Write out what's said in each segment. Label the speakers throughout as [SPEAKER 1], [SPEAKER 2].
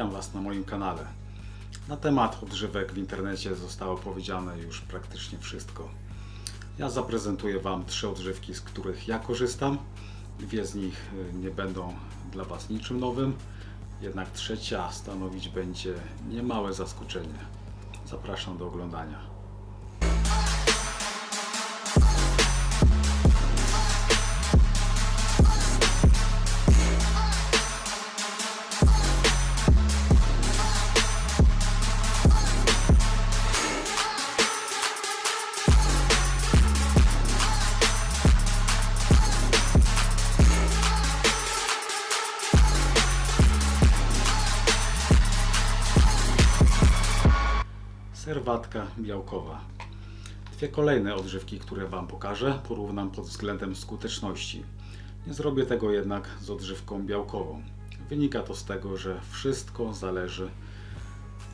[SPEAKER 1] Witam Was na moim kanale. Na temat odżywek w internecie zostało powiedziane już praktycznie wszystko. Ja zaprezentuję Wam trzy odżywki, z których ja korzystam. Dwie z nich y, nie będą dla Was niczym nowym, jednak trzecia stanowić będzie niemałe zaskoczenie. Zapraszam do oglądania. Serwatka białkowa. Dwie kolejne odżywki, które Wam pokażę, porównam pod względem skuteczności. Nie zrobię tego jednak z odżywką białkową. Wynika to z tego, że wszystko zależy,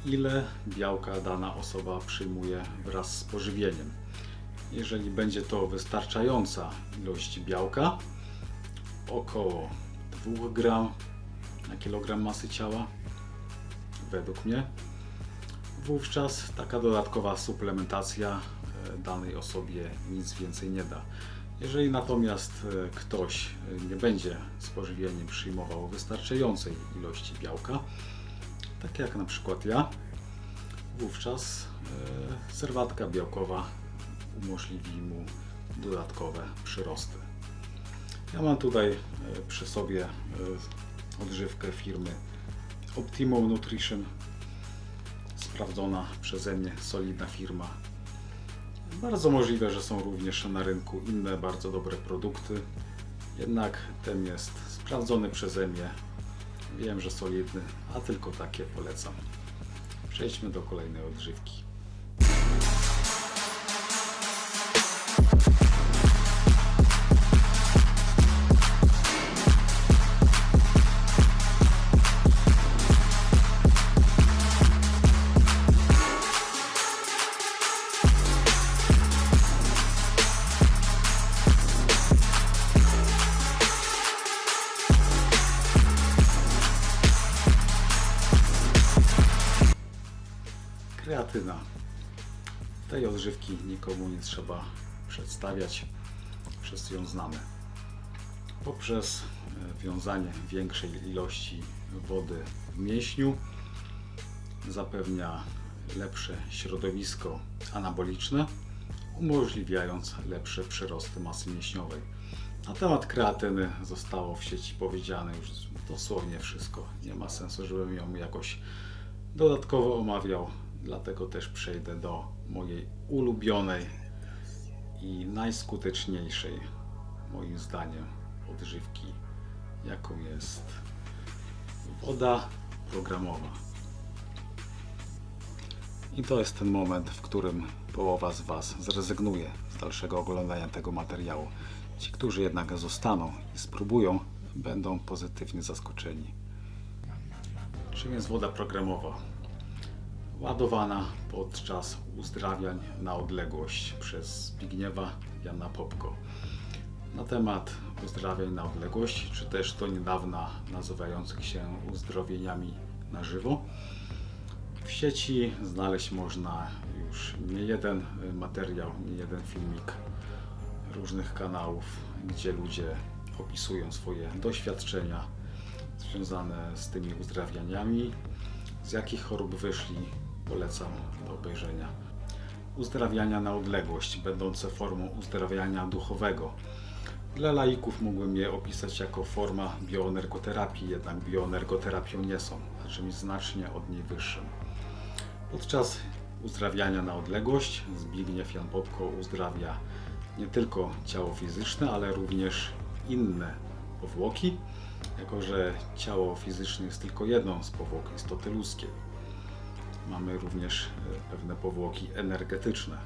[SPEAKER 1] ile białka dana osoba przyjmuje wraz z pożywieniem. Jeżeli będzie to wystarczająca ilość białka, około 2 gram na kilogram masy ciała, według mnie, wówczas taka dodatkowa suplementacja e, danej osobie nic więcej nie da. Jeżeli natomiast e, ktoś e, nie będzie z pożywieniem przyjmował wystarczającej ilości białka, tak jak na przykład ja, wówczas serwatka białkowa umożliwi mu dodatkowe przyrosty. Ja mam tutaj przy sobie odżywkę firmy Optimal Nutrition sprawdzona przeze mnie, solidna firma. Bardzo możliwe, że są również na rynku inne bardzo dobre produkty, jednak ten jest sprawdzony przeze mnie. Wiem, że solidny, a tylko takie polecam. Przejdźmy do kolejnej odżywki. Tej odżywki nikomu nie trzeba przedstawiać, wszyscy ją znamy. Poprzez e, wiązanie większej ilości wody w mięśniu zapewnia lepsze środowisko anaboliczne, umożliwiając lepsze przyrosty masy mięśniowej. Na temat kreatyny zostało w sieci powiedziane już dosłownie wszystko. Nie ma sensu, żebym ją jakoś dodatkowo omawiał, dlatego też przejdę do mojej ulubionej i najskuteczniejszej, moim zdaniem, odżywki, jaką jest woda programowa. I to jest ten moment, w którym połowa z Was zrezygnuje z dalszego oglądania tego materiału. Ci, którzy jednak zostaną i spróbują, będą pozytywnie zaskoczeni. Czym jest woda programowa? Ładowana podczas uzdrawiań na odległość przez Zbigniewa Jana Popko. Na temat uzdrawiań na odległość, czy też do niedawna nazywających się uzdrowieniami na żywo, w sieci znaleźć można już nie jeden materiał, nie jeden filmik różnych kanałów, gdzie ludzie opisują swoje doświadczenia związane z tymi uzdrawianiami, z jakich chorób wyszli, polecam do obejrzenia. Uzdrawiania na odległość, będące formą uzdrawiania duchowego. Dla laików mógłbym je opisać jako forma bioenergoterapii, jednak bioenergoterapią nie są, czymś znacznie od niej wyższym. Podczas uzdrawiania na odległość Zbigniew Jan Popko uzdrawia nie tylko ciało fizyczne, ale również inne powłoki, jako że ciało fizyczne jest tylko jedną z powłok istoty ludzkiej. Mamy również e, pewne powłoki energetyczne.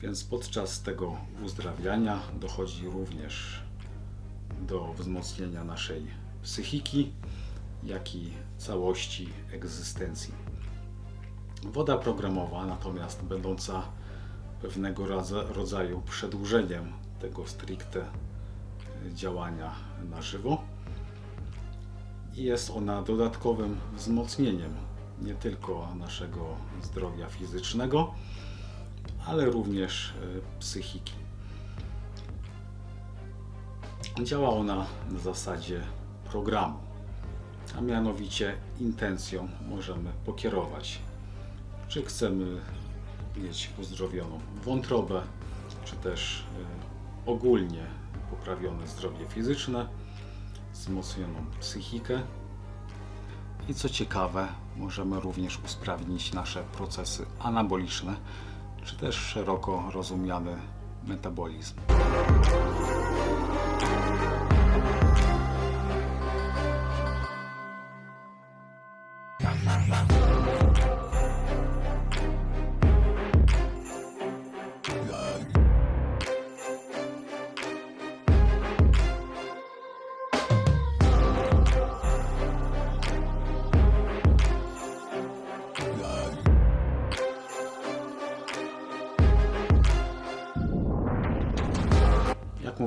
[SPEAKER 1] Więc podczas tego uzdrawiania dochodzi również do wzmocnienia naszej psychiki, jak i całości egzystencji. Woda programowa, natomiast będąca pewnego rodza- rodzaju przedłużeniem tego stricte działania na żywo jest ona dodatkowym wzmocnieniem nie tylko naszego zdrowia fizycznego, ale również e, psychiki. Działa ona na zasadzie programu, a mianowicie intencją możemy pokierować, czy chcemy mieć uzdrowioną wątrobę, czy też e, ogólnie poprawione zdrowie fizyczne, wzmocnioną psychikę. I co ciekawe, możemy również usprawnić nasze procesy anaboliczne, czy też szeroko rozumiany metabolizm.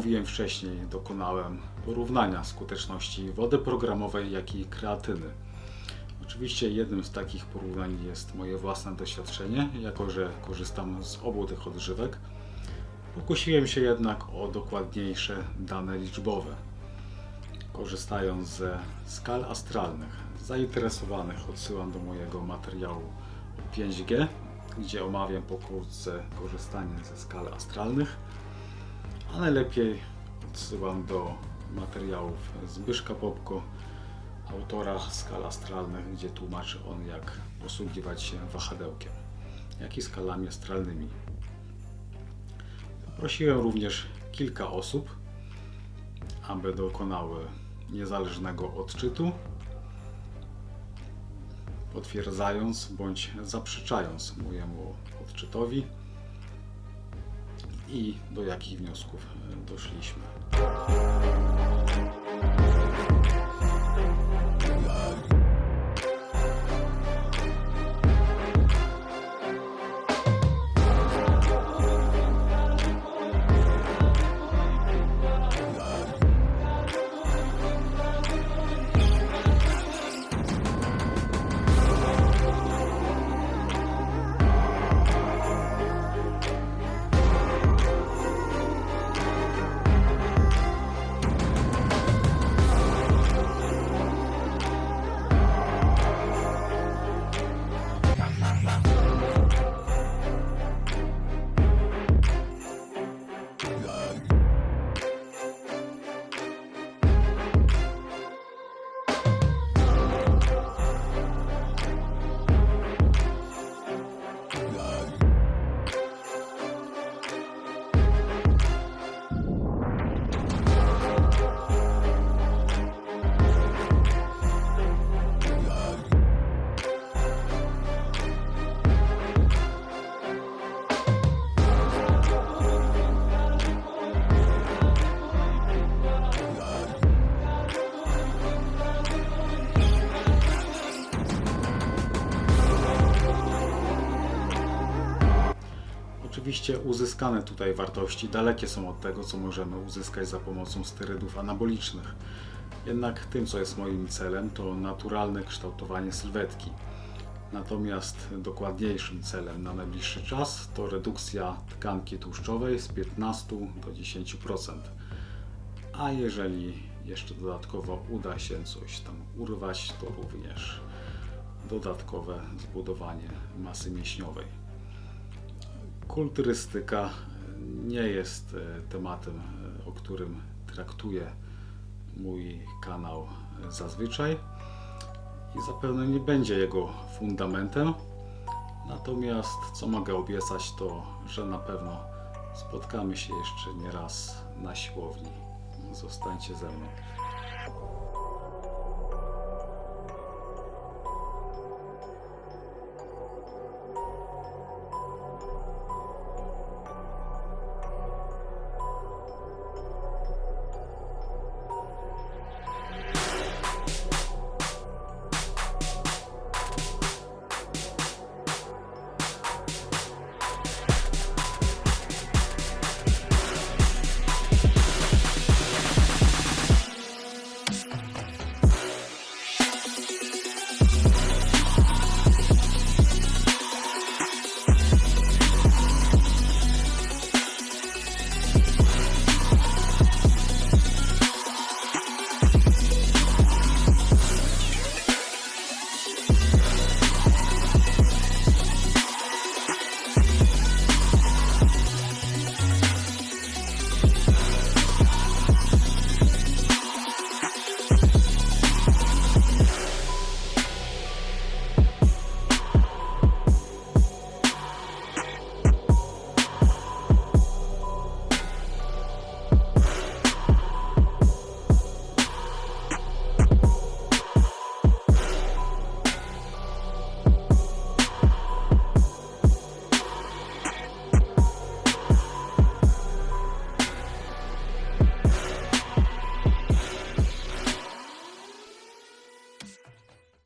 [SPEAKER 1] Mówiłem wcześniej, dokonałem porównania skuteczności wody programowej, jak i kreatyny. Oczywiście jednym z takich porównań jest moje własne doświadczenie, jako że korzystam z obu tych odżywek. Pokusiłem się jednak o dokładniejsze dane liczbowe. Korzystając ze skal astralnych, zainteresowanych odsyłam do mojego materiału o 5G, gdzie omawiam pokrótce korzystanie ze skal astralnych a najlepiej odsyłam do materiałów Zbyszka Popko, autora skal astralnych, gdzie tłumaczy on jak posługiwać się wahadełkiem, jak i skalami astralnymi. Poprosiłem również kilka osób, aby dokonały niezależnego odczytu, potwierdzając bądź zaprzeczając mojemu odczytowi i do jakich wniosków e, doszliśmy. Oczywiście uzyskane tutaj wartości dalekie są od tego, co możemy uzyskać za pomocą sterydów anabolicznych. Jednak tym, co jest moim celem, to naturalne kształtowanie sylwetki. Natomiast dokładniejszym celem na najbliższy czas to redukcja tkanki tłuszczowej z 15 do 10%. A jeżeli jeszcze dodatkowo uda się coś tam urwać, to również dodatkowe zbudowanie masy mięśniowej. Kulturystyka nie jest e, tematem, e, o którym traktuje mój kanał e, zazwyczaj i zapewne nie będzie jego fundamentem. Natomiast co mogę obiecać, to że na pewno spotkamy się jeszcze nie raz na siłowni. Zostańcie ze mną.